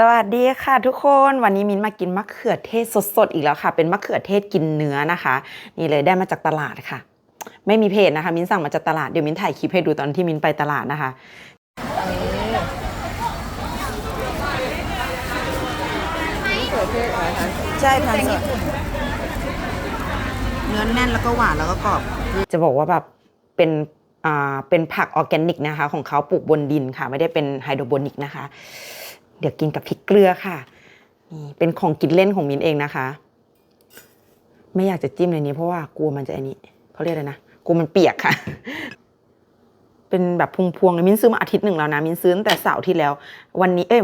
สวัสดีค่ะทุกคนวันนี้มินมากินมะเขือเทศสดๆอีกแล้วค่ะ เป็นมะเขือเทศกินเนื้อนะคะ นี่เลยได้มาจากตลาดค่ะ ไม่มีเพจนะคะ มินสั่งมาจากตลาดเดี๋ยวมินถ่ายคลิปให้ดูตอนที่มินไปตลาดนะคะใช่พันสดเนื้อแน่นแล้วก็หวานแล้วก็กรอบ จะบอกว่าแบบเป็นอ่าเป็นผักออร์แกนิกนะคะ ของเขาปลูกบนดินค่ะ ไม่ได้เป็นไฮโดรโปนิกนะคะ เดี๋ยวกินกับพริกเกลือค่ะ นี่เป็นของกินเล่นของมินเองนะคะ ไม่อยากจะจิ้มในนี้เพราะว่ากลัวมันจะอันนี้เขาเรียกอะไรนะกลัวมันเปียกค่ะ เป็นแบบพวงๆเลยมินซื้อมาอาทิตย์หนึ่งแล้วนะมินซื้อตั้งแต่เสาร์ที่แล้ว วันนี้เอ้ย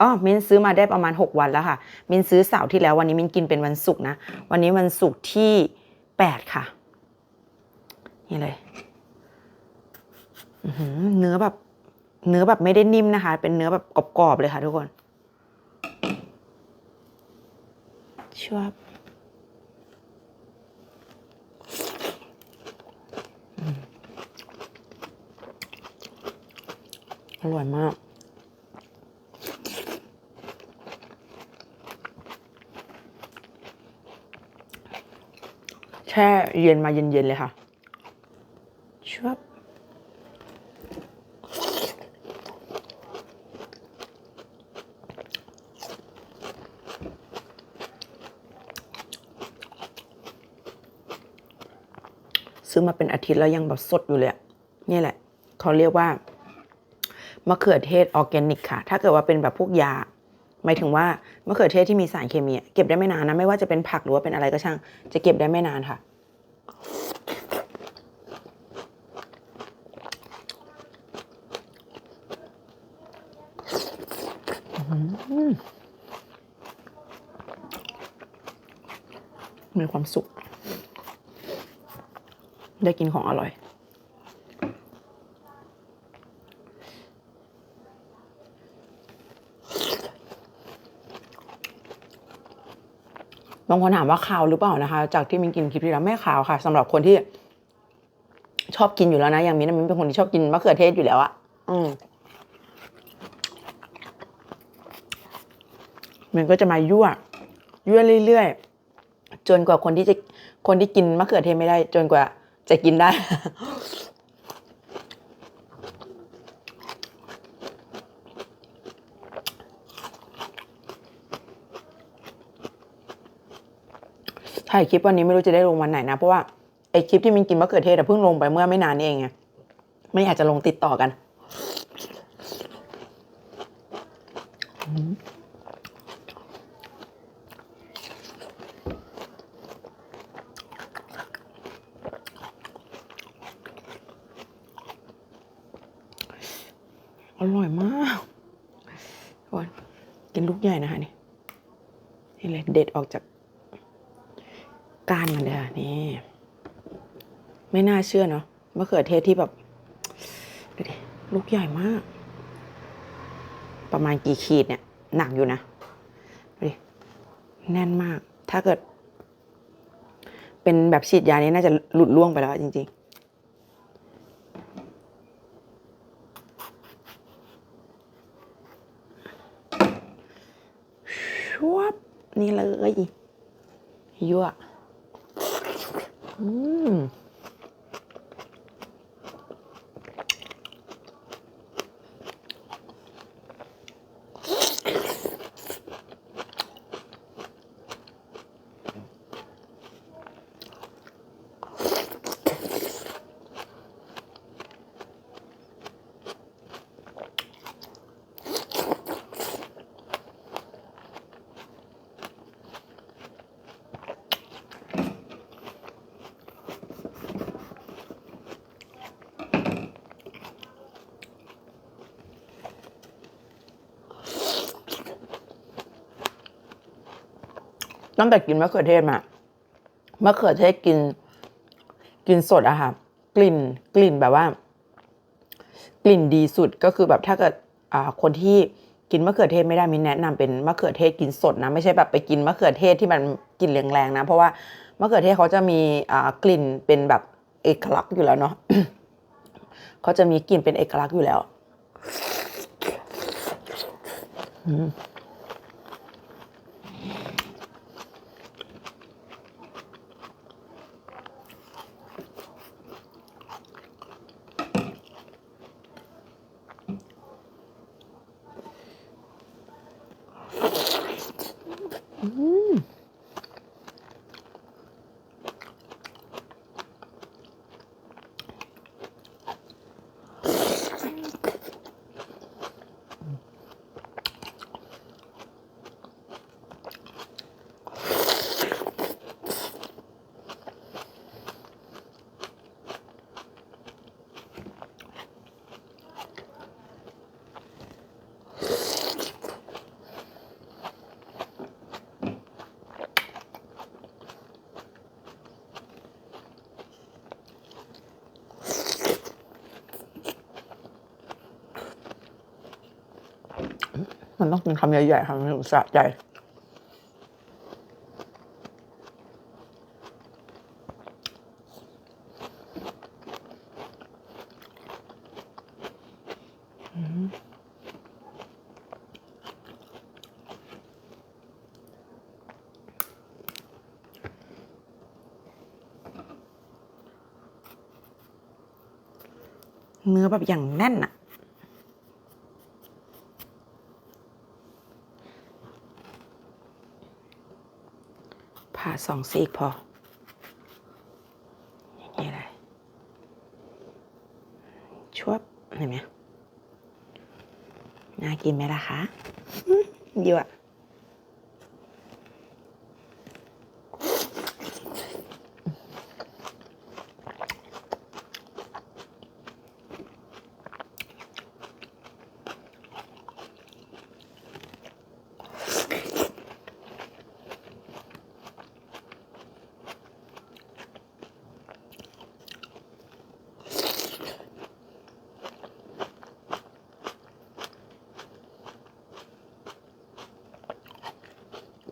อ๋อมินซื้อมาได้ประมาณ 6 วันแล้วค่ะ มินซื้อเสาร์ที่แล้ววันนี้มินกินเป็นวันศุกร์นะ วันนี้วันศุกร์ที่ 8 ค่ะ นี่เลยอื้อหือเนื้อแบบ เนื้อแบบไม่ได้นิ่มนะคะ เป็นเนื้อแบบกรอบๆเลยค่ะทุกคนชอบอืมอร่อยมากแช่เย็นมาเย็นๆเลยค่ะชอบ ซื้อมาเป็นอาทิตย์แล้วยังแบบสดอยู่เลยนี่แหละ เขาเรียกว่ามะเขือเทศออร์แกนิกค่ะ ถ้าเกิดว่าเป็นแบบพวกยา หมายถึงว่ามะเขือเทศที่มีสารเคมีเก็บได้ไม่นานนะไม่ว่าจะเป็นผักหรือว่าเป็นอะไรก็ช่าง จะเก็บได้ไม่นานค่ะ มีความสุข ได้กินของอร่อย บางคนถามว่าขาวหรือเปล่านะคะ จากที่มินกินคลิปที่แล้วไม่ขาวค่ะสำหรับคนที่ ชอบกินอยู่แล้วนะอย่างมินนะมินเป็นคนที่ชอบกินมะเขือเทศอยู่แล้วอะอืมมันก็จะมายั่วยั่วเรื่อยๆจนกว่าคนที่จะคนที่กินมะเขือเทศไม่ได้ จนกว่า จะกินได้ ถ่ายคลิปวันนี้ไม่รู้จะได้ลงวันไหนนะ เพราะว่าไอคลิปที่มินกินมะเขือเทศเพิ่งลงไปเมื่อไม่นานนี้เองไงไม่อยากจะลงติดต่อกันอ มากก่อนกินลูกใหญ่นะคะนี่นี่เลยเด็ดออกจากก้านมันเลยค่ะนี่ ไม่น่าเชื่อเนาะมะเขือเทศที่แบบดูดิลูกใหญ่มาก ประมาณกี่ขีดเนี่ย หนักอยู่นะดูดิแน่นมาก ถ้าเกิด เป็นแบบฉีดยานี้น่าจะหลุดล่วงไปแล้วจริง ๆ ชวบ นี่เลยยั่วอืม ตั้งแต่กินมะเขือเทศมามะเขือเทศกิน กินสดอะค่ะ กลิ่นกลิ่นแบบว่า กลิ่นดีสุดก็คือแบบถ้าเกิดอ่าคนที่กินมะเขือเทศไม่ได้มินแนะนำเป็นมะเขือเทศกินสดนะไม่ใช่แบบไปกินมะเขือเทศที่มันกลิ่นแรงๆนะเพราะว่ามะเขือเทศเขาจะมีอ่ากลิ่นเป็นแบบเอกลักษณ์อยู่แล้วเนาะเขาจะมีกลิ่นเป็นเอกลักษณ์อยู่แล้ว อืม มันต้องกินคำใหญ่ๆค่ะมันถึงสะใจเนื้อแบบอย่างแน่นอะ ผ่าสองซีกพอ อย่างนี้เลยชวบเห็นไหมน่ากินไหมล่ะคะเยอะ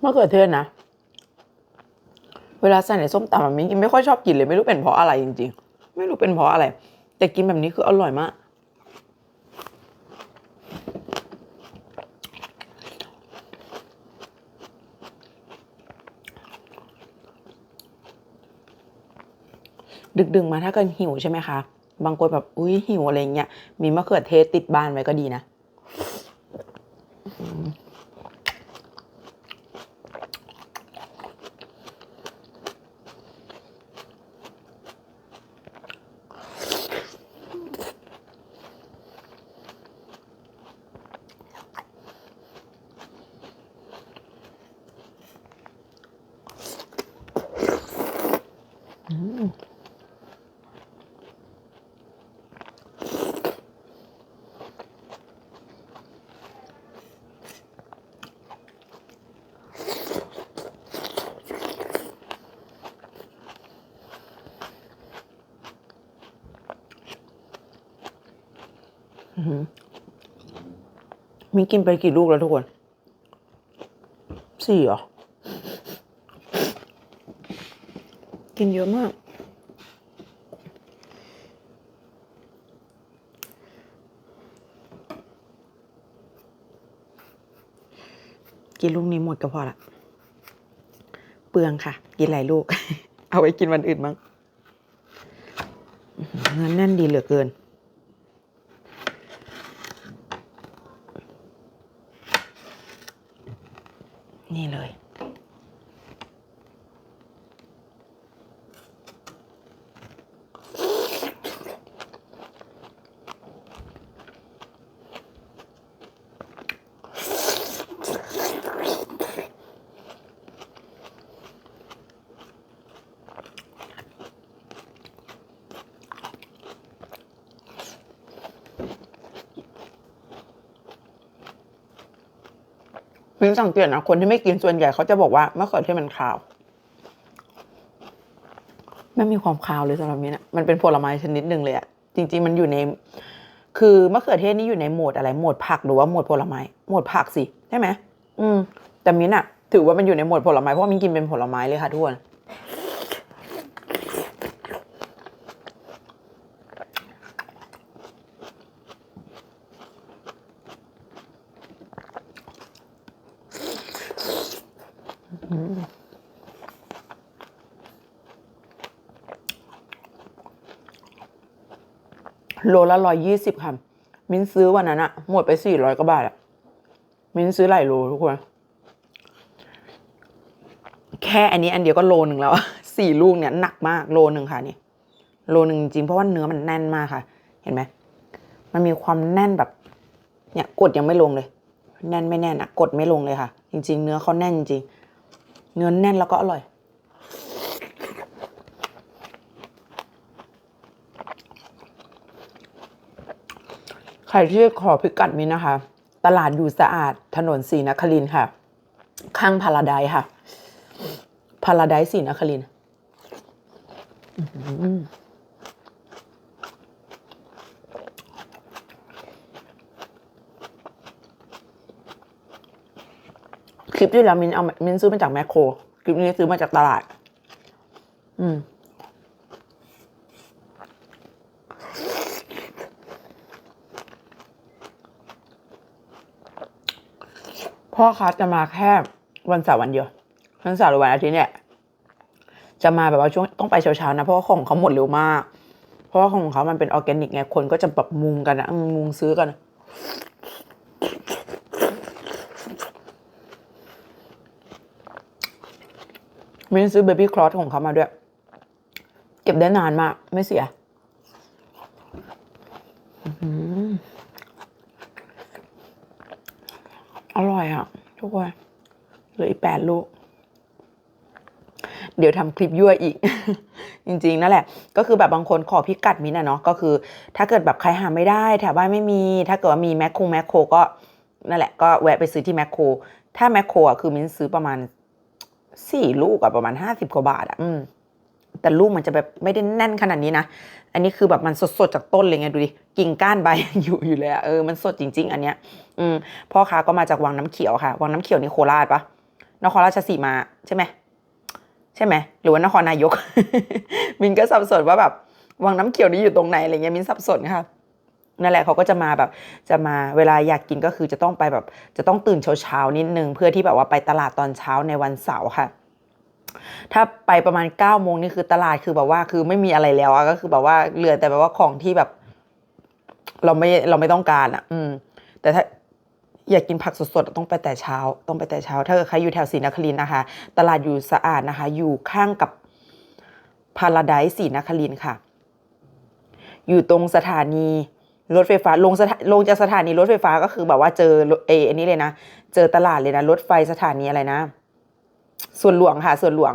มะเขือเทศนะ เวลาใส่ในส้มตำมันไม่ไม่ค่อยชอบกินเลยไม่รู้เป็นเพราะอะไรจริง ๆ ไม่รู้เป็นเพราะอะไร แต่กินแบบนี้คืออร่อยมากดึกดึงมาถ้าเกิดหิวใช่ไหมคะ บางคนแบบ อุ้ยหิวอะไรเงี้ย มีมะเขือเทศติดบ้านไว้ก็ดีนะ มีกินไปกี่ลูกแล้วทุกคน สี่เหรอ กินเยอะมาก กินลูกนี้หมดก็พอละ เปลืองค่ะ กินหลายลูก เอาไว้กินวันอื่นมั้งอื้อหือเนื้อแน่นดีเหลือเกินนี่เลย มินสังเกตนะคนที่ไม่กินส่วนใหญ่เขาจะบอกว่ามะเขือเทศมันคาว ไม่มีความคาวเลยสำหรับมินอะมันเป็นผลไม้ชนิดหนึ่งเลยอะจริง ๆ มันอยู่ใน คือมะเขือเทศนี่อยู่ในโหมดอะไรโหมดผักหรือว่าโหมดผลไม้โหมดผักสิใช่ไหมอืม แต่มินอะถือว่ามันอยู่ในโหมดผลไม้เพราะมินกินเป็นผลไม้เลยค่ะทุกคน โลละร้อยยี่สิบค่ะ มิ้นซื้อวันนั้นอะหมดไปสี่ร้อยกว่าบาทอะมิ้นซื้อหลายโลทุกคน แค่อันนี้อันเดียวก็โลหนึ่งแล้วสี่ลูกเนี่ยหนักมากโลหนึ่งค่ะนี่ โลหนึ่งจริงเพราะว่าเนื้อมันแน่นมากค่ะ เห็นไหมมันมีความแน่นแบบ เนี่ยกดยังไม่ลงเลย แน่นไม่แน่นอะกดไม่ลงเลยค่ะ จริง ๆ เนื้อเขาแน่นจริงเนื้อแน่นแล้วก็อร่อย ใครที่ขอพิกัดมินนะคะ ตลาดอยู่สะอาดถนนศรีนครินค่ะ ข้างพาราไดค่ะพาราไดซ์ศรีนครินคลิปที่แล้วมินเอามินซื้อมาจากแมคโคร คลิปนี้ซื้อมาจากตลาด อืม พ่อค้าจะมาแค่วันเสาร์วันเดียววันเสาร์หรือวันอาทิตย์เนี่ย จะมาแบบว่าช่วงต้องไปเช้าๆนะเพราะว่าของเขาหมดเร็วมาก เพราะว่าของเขามันเป็นออร์แกนิกไงคนก็จะแบบมุงกันนะอืมมุงซื้อกันมินซื้อเบบี้คลอสของเขามาด้วย เก็บได้นานมาก ไม่เสีย อื้อหืออร่อยอะ ทุกคนเหลืออีกแปดลูก เดี๋ยวทำคลิปยั่วอีก จริงๆนั่นแหละ ก็คือแบบบางคนขอพิกัดมินอะเนาะก็คือ ถ้าเกิดแบบใครหาไม่ได้แถวบ้านไม่มี ถ้าเกิดว่ามีแมคโครแมคโครก็นั่นแหละก็แวะไปซื้อที่แมคโครถ้าแมคโครอะคือมินซื้อประมาณสี่ลูกอะประมาณห้าสิบกว่าบาทอะอืม แต่ลูกมันจะแบบไม่ได้แน่นขนาดนี้นะ อันนี้คือแบบมันสดๆจากต้นเลยไงดูดิ กิ่งก้านใบอยู่อยู่เลยอะเออ มันสดจริง ๆ อันเนี้ย อืม พ่อค้าก็มาจากวังน้ำเขียวค่ะ วังน้ำเขียวนี่โคราชปะนครราชสีมาใช่ไหมใช่ไหม หรือว่านครนายก มินก็สับสนว่าแบบวังน้ำเขียวนี่อยู่ตรงไหนอะไรเงี้ยมินสับสนค่ะนั่นแหละเขาก็จะมาแบบจะมาเวลาอยากกินก็คือจะต้องไปแบบ จะต้องตื่นเช้าๆนิดนึงเพื่อที่แบบว่าไปตลาดตอนเช้าในวันเสาร์ค่ะ ถ้าไปประมาณ9ก้าโมงนี่คือตลาดคือแบบว่าคือไม่มีอะไรแล้วอะก็คือแบบว่าเหลือแต่แบบว่าของที่แบบ เราไม่เราไม่ต้องการอะอืม แต่ถ้าอยากกินผักสดๆต้องไปแต่เช้า ต้องไปแต่เช้า ถ้าเกิดใครอยู่แถวศรีนครินนะคะ ตลาดอยู่สะอาดนะคะ อยู่ข้างกับพาราไดซ์ศรีนครินค่ะ อยู่ตรงสถานีรถไฟฟ้าลงสถลงจากสถานีรถไฟฟ้าก็คือแบบว่าเจอเออันนี้เลยนะ เจอตลาดเลยนะ รถไฟสถานีอะไรนะ ส่วนหลวงค่ะ ส่วนหลวง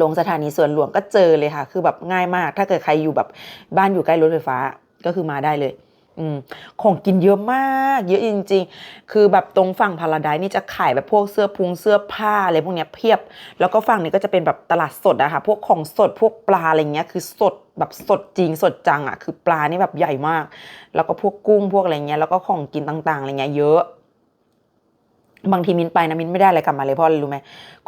ลงสถานีส่วนหลวงก็เจอเลยค่ะ คือแบบง่ายมาก ถ้าเกิดใครอยู่แบบบ้านอยู่ใกล้รถไฟฟ้าก็คือมาได้เลย อืมของกินเยอะมาก เยอะจริง ๆ คือแบบตรงฝั่งพาราไดซ์นี่จะขายแบบพวกเสื้อพุงเสื้อผ้าอะไรพวกเนี้ยเพียบ แล้วก็ฝั่งนี้ก็จะเป็นแบบตลาดสดอะค่ะ พวกของสดพวกปลาอะไรเงี้ย คือสดแบบสดจริงสดจังอะคือปลานี่แบบใหญ่มาก แล้วก็พวกกุ้งพวกอะไรเงี้ย แล้วก็ของกินต่างๆอะไรเงี้ยเยอะ บางทีมินไปนะมินไม่ได้อะไรกลับมาเลยเพราะอะไรรู้ไหม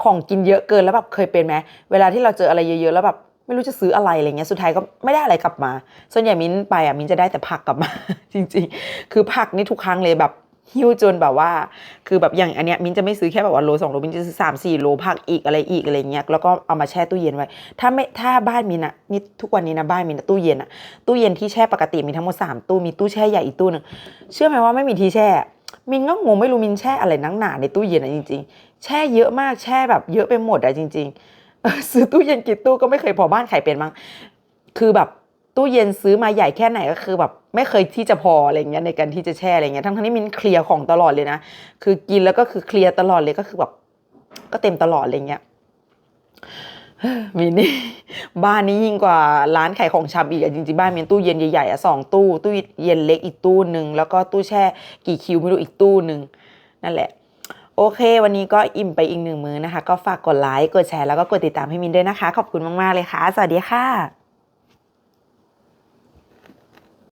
ของกินเยอะเกินแล้วแบบเคยเป็นไหมเวลาที่เราเจออะไรเยอะๆแล้วแบบไม่รู้จะซื้ออะไรอะไรเงี้ยสุดท้ายก็ไม่ได้อะไรกลับมา ส่วนใหญ่มินไปอะมินจะได้แต่ผักกลับมา จริง ๆ คือผักนี่ทุกครั้งเลยแบบหิ้วจนแบบว่า คือแบบอย่างอันเนี้ยมินจะไม่ซื้อแค่แบบว่าโลสองโลมินจะซื้อสามสี่โลผักอีกอะไรอีกอะไรเงี้ยแล้วก็เอามาแช่ตู้เย็นไว้ ถ้าไม่ถ้าบ้านมินอะนี่ทุกวันนี้นะบ้านมินตู้เย็นอะตู้เย็นที่แช่ปกติมีทั้งหมดสามตู้มีตู้แช่ใหญ่อีกตู้หนึ่งเชื่อไหมว่าไม่มีที่แช่ มินก็งงไม่รู้มินแช่อะไรนักหนาในตู้เย็นอะจริง ๆ แช่เยอะมากแช่แบบเยอะไปหมดอะจริงๆซื้อตู้เย็นกี่ตู้ก็ไม่เคยพอบ้านใครเป็นมั้งคือแบบตู้เย็นซื้อมาใหญ่แค่ไหนก็คือแบบไม่เคยที่จะพออะไรเงี้ยในการที่จะแช่อะไรเงี้ยทั้งที่มินเคลียร์ของตลอดเลยนะคือกินแล้วก็คือเคลียร์ตลอดเลยก็คือแบบก็เต็มตลอดอะไรเงี้ย มินนี่บ้านนี้ยิ่งกว่าร้านขายของชำอีกอะจริงๆบ้านมีตู้เย็นใหญ่ๆอะสองตู้ ตู้เย็นเล็กอีกตู้หนึ่งแล้วก็ตู้แช่กี่คิวไม่รู้อีกตู้หนึ่งนั่นแหละ โอเค วันนี้ก็อิ่มไปอีกหนึ่งมื้อนะคะ ก็ฝากกดไลค์กดแชร์แล้วก็กดติดตามให้มินด้วยนะคะ ขอบคุณมากๆเลยค่ะ สวัสดีค่ะ